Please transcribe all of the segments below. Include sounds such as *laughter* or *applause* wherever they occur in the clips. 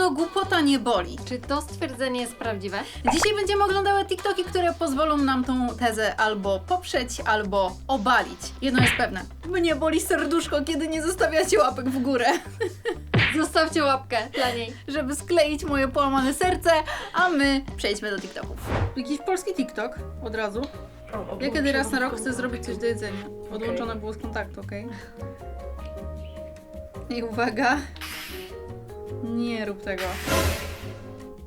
pewno głupota nie boli. Czy to stwierdzenie jest prawdziwe? Dzisiaj będziemy oglądały TikToki, które pozwolą nam tą tezę albo poprzeć, albo obalić. Jedno jest pewne. Mnie boli serduszko, kiedy nie zostawiacie łapek w górę, *laughs* Zostawcie łapkę dla niej. żeby skleić moje połamane serce, a my przejdźmy do TikToków. Jakiś polski TikTok od razu. Ja kiedy raz na rok chcę zrobić coś do jedzenia. Odłączone było z kontaktu, okej? I uwaga. Nie rób tego.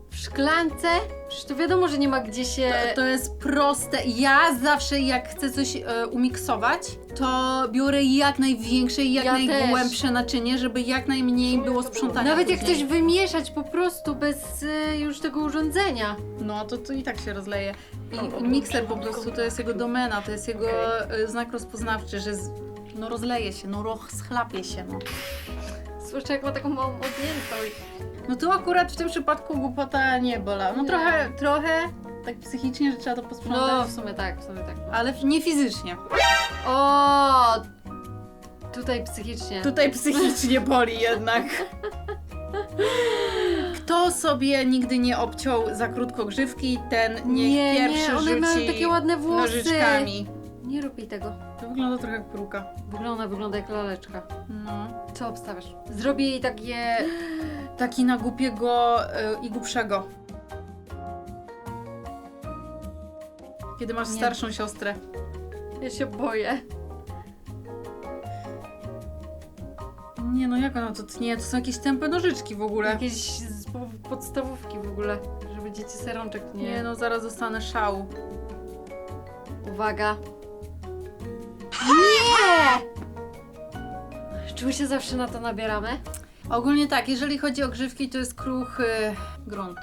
W szklance? Przecież to wiadomo, że nie ma gdzie się... To, to jest proste. Ja zawsze jak chcę coś e, umiksować, to biorę jak największe i jak Ja najgłębsze naczynie, żeby jak najmniej było sprzątania. Nawet jak później. coś wymieszać po prostu bez y, już tego urządzenia. No to, to i tak się rozleje. I mikser po prostu to jest jego domena, to jest jego e, znak rozpoznawczy, że z, no rozleje się, no rozchlapie się, no. Jak ma taką małą objętość. No tu akurat w tym przypadku głupota nie bola. No Nie. trochę, trochę tak psychicznie, że trzeba to No, posprzątać, w sumie tak, w sumie tak. ale nie fizycznie. O, Tutaj psychicznie. Tutaj psychicznie boli jednak. Kto sobie nigdy nie obciął za krótko grzywki, ten niech Nie, nie, pierwszy one rzuci mają takie ładne włosy. nożyczkami. Nie rób jej tego. To wygląda trochę jak peruka. Wygląda, wygląda jak laleczka. No. Co obstawiasz? Zrobię jej takie... *gasps* Taki na głupiego y, i głupszego. Kiedy masz Nie. starszą siostrę. Ja się boję. Nie no, jak ona to tnie? To są jakieś tępe nożyczki w ogóle. Jakieś z po- podstawówki w ogóle, żeby dzieci serączek nie... Nie no, zaraz dostanę szału. Uwaga. Nie! My się zawsze na to nabieramy? Ogólnie tak, jeżeli chodzi o grzywki, to jest kruchy grunt.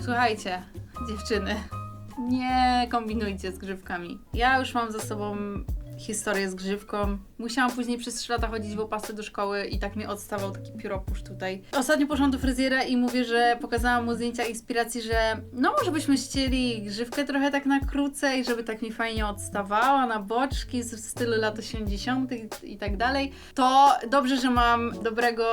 Słuchajcie, dziewczyny, nie kombinujcie z grzywkami. Ja już mam za sobą historię z grzywką. Musiałam później przez 3 lata chodzić w opasy do szkoły i tak mnie odstawał taki pióropusz tutaj. Ostatnio poszłam do fryzjera i mówię, że pokazałam mu zdjęcia inspiracji, że no może byśmy ścieli grzywkę trochę tak na krócej, żeby tak mi fajnie odstawała na boczki z- stylu lat 80. i, tak dalej. To dobrze, że mam dobrego,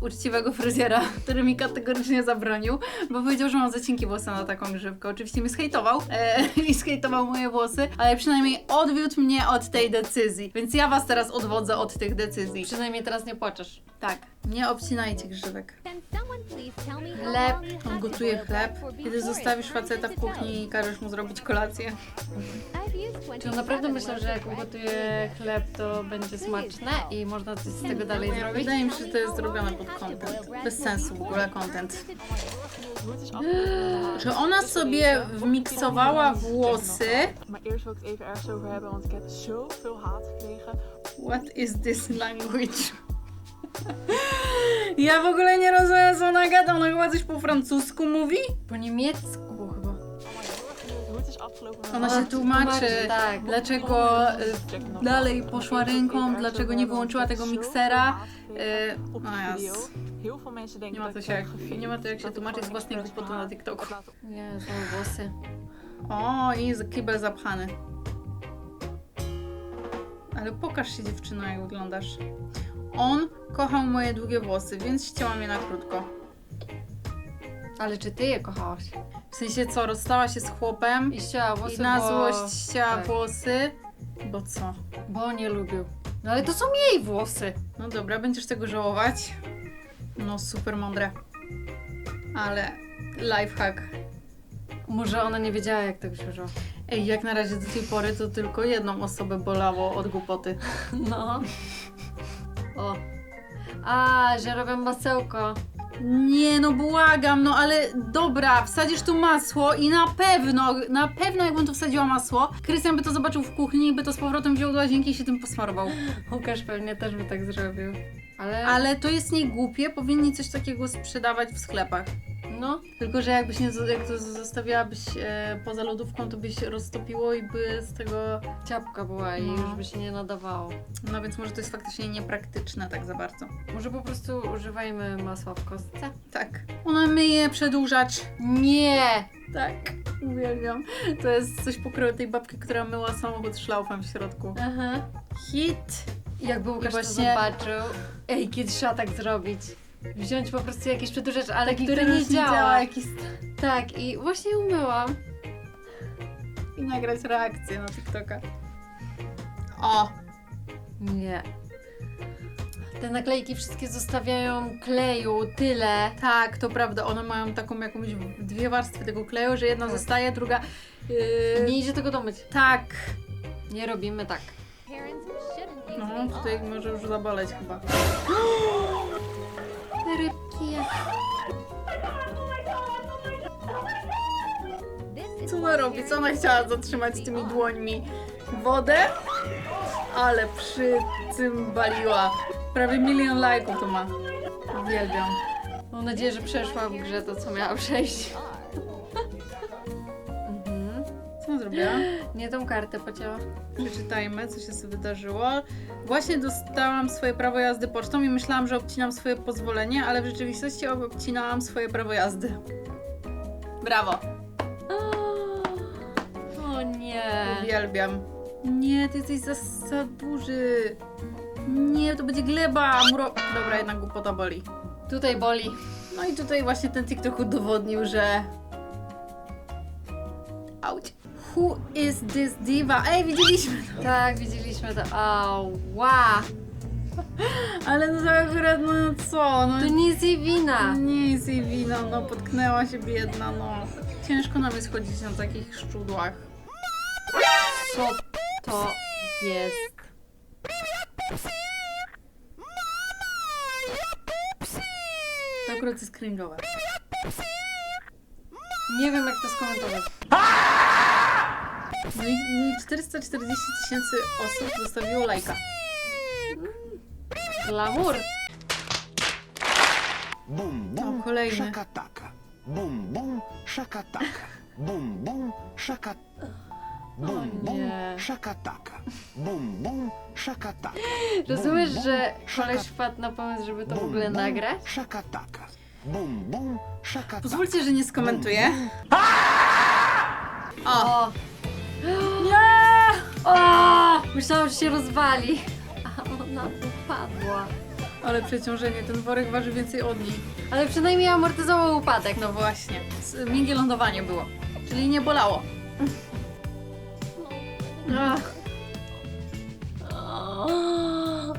uczciwego fryzjera, *laughs* który mi kategorycznie zabronił, bo powiedział, że mam za cienkie włosy na taką grzywkę. Oczywiście mnie zhejtował e, *laughs* i zhejtował moje włosy, ale przynajmniej odwiódł mnie od tej decyzji. Więc ja was teraz odwodzę od tych decyzji. Przynajmniej teraz nie płaczesz. Tak, nie obcinajcie grzywek. Chleb. On gotuje chleb. Kiedy zostawisz faceta w kuchni i każesz mu zrobić kolację. Czy on naprawdę myślał, że jak ugotuję chleb, to będzie smaczne i można coś z tego dalej zrobić? Wydaje mi się, że to jest zrobione pod content. Bez sensu w ogóle content. *gasps* Że ona sobie wmiksowała włosy. What is this language? *laughs* Ja w ogóle nie rozumiem, co ona gada. Ona chyba coś po francusku mówi? Po niemiecku chyba. Ona się tłumaczy, tak. dlaczego y, dalej poszła ręką, dlaczego nie wyłączyła tego miksera. Y, no jas. Heel veel mensen denken Nie ma dat to się gefilmd, nie ma to jak się tłumaczyć z własnej głupoty na TikToku. Nie, *laughs* są włosy. O, i jest kibel zapchany. Ale pokaż się dziewczyno, jak wyglądasz. On kochał moje długie włosy, więc ścięłam je na krótko. Ale czy ty je kochałaś? W sensie co, rozstała się z chłopem I ścięła włosy, i na bo... złość ścięła tak. włosy. Bo co? Bo nie lubił. No ale to są jej włosy. No dobra, będziesz tego żałować. No super mądre. Ale lifehack. Może ona nie wiedziała, jak się używa. Ej, jak na razie do tej pory to tylko jedną osobę bolało od głupoty. *laughs* No. O. A, że robią masełko. Nie, no błagam, no ale dobra, wsadzisz tu masło i na pewno, na pewno jakbym tu wsadziła masło, Krystian by to zobaczył w kuchni i by to z powrotem wziął do łazienki i się tym posmarował. *laughs* Łukasz pewnie też by tak zrobił. Ale... Ale to jest niegłupie, powinni coś takiego sprzedawać w sklepach. No. Tylko, że jakbyś nie, jak to zostawiałabyś e, poza lodówką, to byś roztopiło i by z tego, Ciapka była i No. już by się nie nadawało. no więc może to jest faktycznie niepraktyczne tak za bardzo. Może po prostu używajmy masła w kostce? Tak. Ona myje przedłużacz. Nie! Tak, uwielbiam. To jest coś pokroju tej babki, która myła samochód szlaufem w środku. Aha. Hit. Jakby Łukasz I to właśnie- zobaczył. Ej, kiedy trzeba tak zrobić? wziąć po prostu jakiś przedłużacz, ale Taki, który który nie już działa. jakiś... Tak, i właśnie umyłam. I nagrać reakcję na TikToka. O! Nie. Te naklejki wszystkie zostawiają kleju, tyle. Tak, to prawda. One mają taką jakąś dwie warstwy tego kleju, że jedna Tak. zostaje, druga. Yy, Nie idzie tego domyć. tak. Nie robimy tak. No, tutaj może już zaboleć chyba. *gasps* Rybki. Co ona robi? Co ona chciała zatrzymać tymi dłońmi? Wodę? Ale przy tym baliła. Prawie milion lajków to ma. Uwielbiam. Mam nadzieję, że przeszła w grze to, co miała przejść. Nie tą kartę pocięła. Przeczytajmy, co się sobie wydarzyło. Właśnie dostałam swoje prawo jazdy pocztą i myślałam, że obcinam swoje pozwolenie, ale w rzeczywistości obcinałam swoje prawo jazdy. Brawo! O nie. Uwielbiam. Nie, ty jesteś za, za duży. Nie, to będzie gleba. Muro... Dobra, jednak głupota boli. Tutaj boli. No i tutaj właśnie ten TikTok udowodnił, że... Auć. Who is this diva? Ej, widzieliśmy to. Tak, widzieliśmy to. Ała. Ale no to akurat, no co, no... To nie jest jej wina. Nie jest jej wina, no potknęła się biedna, no. Ciężko nam jest chodzić na takich szczudłach. Co to jest? To akurat jest cringe'owe. Nie wiem, jak to skomentować. No i, no i 440 tysięcy osób zostawiło lajka. Glamour. Bum bum O, kolejny. szakataka. Bum bum szakataka. Bum bum szaka. Bum bum szakataka. Bum bum szakataka. *laughs* Rozumiesz, że koleś wpadł na pomysł, żeby to w ogóle nagrać? Szakataka. Bum bum szakataka. Pozwólcie, że nie skomentuję. O! Nie! O! Myślałam, że się rozwali. A ona upadła. Ale przeciążenie, ten worek waży więcej od niej. Ale przynajmniej amortyzował upadek. No właśnie. S- Miękkie lądowanie było. Czyli nie bolało. Ach.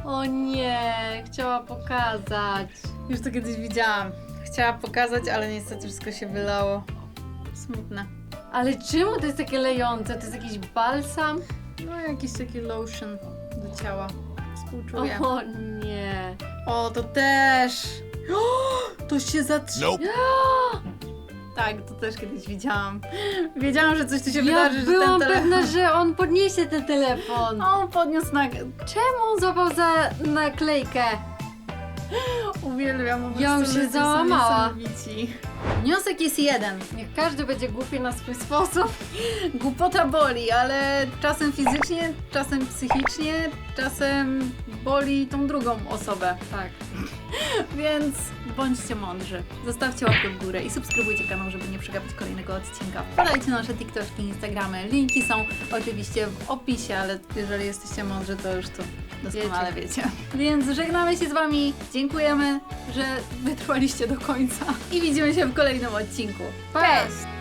O nie, chciała pokazać. Już to kiedyś widziałam. Chciała pokazać, ale niestety wszystko się wylało. Smutne. Ale czemu to jest takie lejące? To jest jakiś balsam? No jakiś taki lotion do ciała. Współczuję. O nie. O, to też! O, to się zatrzyma. Tak, to też kiedyś widziałam. Wiedziałam, że coś tu się Ja wydarzy, że byłam ten telefon... pewna, że on podniesie ten telefon. *laughs* O, on podniósł na... Czemu on złapał za naklejkę? *laughs* Uwielbiam, po Ja się załamała. Wniosek jest jeden. Niech każdy będzie głupi na swój sposób. *laughs* Głupota boli, ale czasem fizycznie, czasem psychicznie, czasem boli tą drugą osobę. Tak. *laughs* Więc bądźcie mądrzy. Zostawcie łapkę w górę i subskrybujcie kanał, żeby nie przegapić kolejnego odcinka. Wpadajcie na nasze TikToki, Instagramy. Linki są oczywiście w opisie, ale jeżeli jesteście mądrzy, to już to doskonale wiecie. Więc żegnamy się z Wami. Dziękujemy, że wytrwaliście do końca. I widzimy się w kolejnym odcinku. Pa! Cześć!